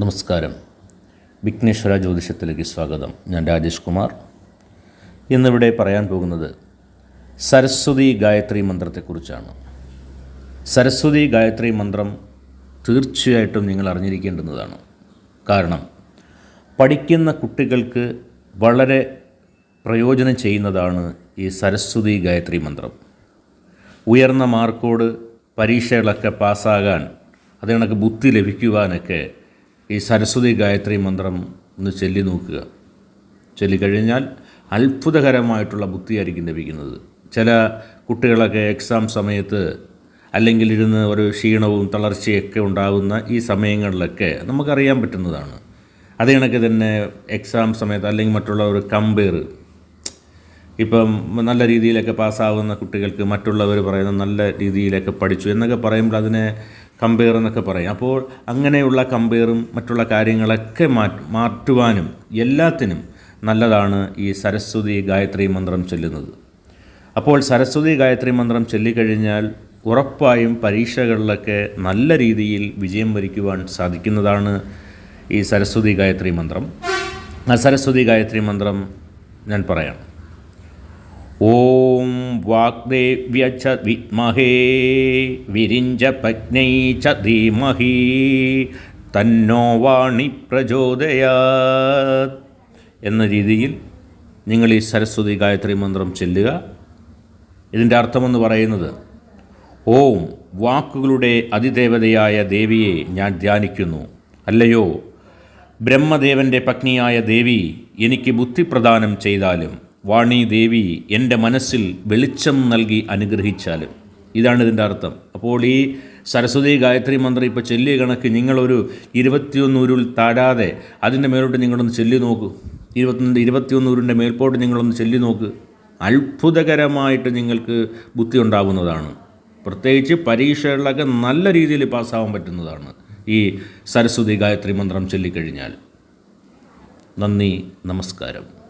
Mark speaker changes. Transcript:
Speaker 1: നമസ്കാരം. വിഘ്നേശ്വര ജ്യോതിഷത്തിലേക്ക് സ്വാഗതം. ഞാൻ രാജേഷ് കുമാർ. ഇന്നിവിടെ പറയാൻ പോകുന്നത് സരസ്വതി ഗായത്രി മന്ത്രത്തെക്കുറിച്ചാണ്. സരസ്വതി ഗായത്രി മന്ത്രം തീർച്ചയായിട്ടും നിങ്ങൾ അറിഞ്ഞിരിക്കേണ്ടുന്നതാണ്. കാരണം പഠിക്കുന്ന കുട്ടികൾക്ക് വളരെ പ്രയോജനം ചെയ്യുന്നതാണ് ഈ സരസ്വതി ഗായത്രി മന്ത്രം. ഉയർന്ന മാർക്കോട് പരീക്ഷകളൊക്കെ പാസ്സാകാൻ അത് കണക്ക് ബുദ്ധി ലഭിക്കുവാനൊക്കെ ഈ സരസ്വതി ഗായത്രി മന്ത്രം ഒന്ന് ചൊല്ലി നോക്കുക. ചൊല്ലിക്കഴിഞ്ഞാൽ അത്ഭുതകരമായിട്ടുള്ള ബുദ്ധിയായിരിക്കും ലഭിക്കുന്നത്. ചില കുട്ടികളൊക്കെ എക്സാം സമയത്ത് അല്ലെങ്കിൽ ഇരുന്ന് ഒരു ക്ഷീണവും തളർച്ചയൊക്കെ ഉണ്ടാകുന്ന ഈ സമയങ്ങളിലൊക്കെ നമുക്കറിയാൻ പറ്റുന്നതാണ്. അത് കണക്ക് തന്നെ എക്സാം സമയത്ത് അല്ലെങ്കിൽ മറ്റുള്ള ഒരു കമ്പയർ ഇപ്പം നല്ല രീതിയിലൊക്കെ പാസ്സാവുന്ന കുട്ടികൾക്ക് മറ്റുള്ളവർ പറയുന്ന നല്ല രീതിയിലൊക്കെ പഠിച്ചു എന്നൊക്കെ പറയുമ്പോൾ അതിനെ കമ്പയർ എന്നൊക്കെ പറയും. അപ്പോൾ അങ്ങനെയുള്ള കമ്പയറും മറ്റുള്ള കാര്യങ്ങളൊക്കെ മാറ്റ് മാറ്റുവാനും എല്ലാത്തിനും നല്ലതാണ് ഈ സരസ്വതി ഗായത്രി മന്ത്രം ചൊല്ലുന്നത്. അപ്പോൾ സരസ്വതി ഗായത്രി മന്ത്രം ചൊല്ലിക്കഴിഞ്ഞാൽ ഉറപ്പായും പരീക്ഷകളിലൊക്കെ നല്ല രീതിയിൽ വിജയം വരിക്കുവാൻ സാധിക്കുന്നതാണ് ഈ സരസ്വതി ഗായത്രി മന്ത്രം. ആ സരസ്വതി ഗായത്രി മന്ത്രം ഞാൻ പറയാം ഓം വാഗ്ദേവ്യ ച വിമഹേ വിരിഞ്ച പജ്ഞൈ ച ധീമഹി തന്നോ വാണി പ്രചോദയാത് എന്ന രീതിയിൽ നിങ്ങൾ ഈ സരസ്വതി ഗായത്രി മന്ത്രം ചെല്ലുക. ഇതിന്റെ അർത്ഥമെന്ന് പറയുന്നത് ഓം വാക്കുകളുടെ അതിദേവതയായ ദേവിയെ ഞാൻ ധ്യാനിക്കുന്നു. അല്ലയോ ബ്രഹ്മദേവന്റെ പത്നിയായ ദേവി എനിക്ക് ബുദ്ധി പ്രദാനം ചെയ്താലും വാണി ദേവി എന്റെ മനസ്സിൽ വെളിച്ചം നൽകി അനുഗ്രഹിച്ചാലും ഇതാണ് ഇതിന്റെ അർത്ഥം. അപ്പോൾ ഈ സരസ്വതി ഗായത്രി മന്ത്രം ഇപ്പോൾ ചെല്ലിയ കണക്ക് നിങ്ങളൊരു ഇരുപത്തിയൊന്നൂരിൽ താഴാതെ അതിന്റെ മേലോട്ട് നിങ്ങളൊന്ന് ചെല്ലി നോക്കൂ. ഇരുപത്തി ഇരുപത്തിയൊന്നൂരിന്റെ മേൽപോട്ട് നിങ്ങളൊന്ന് ചെല്ലി നോക്ക്. അത്ഭുതകരമായിട്ട് നിങ്ങൾക്ക് ബുദ്ധി ഉണ്ടാകുന്നതാണ് പ്രത്യേകിച്ച് പരീക്ഷകളിലൊക്കെ നല്ല രീതിയിൽ പാസ്സാവാൻ പറ്റുന്നതാണ് ഈ സരസ്വതി ഗായത്രി മന്ത്രം ചൊല്ലിക്കഴിഞ്ഞാൽ. നന്ദി നമസ്കാരം.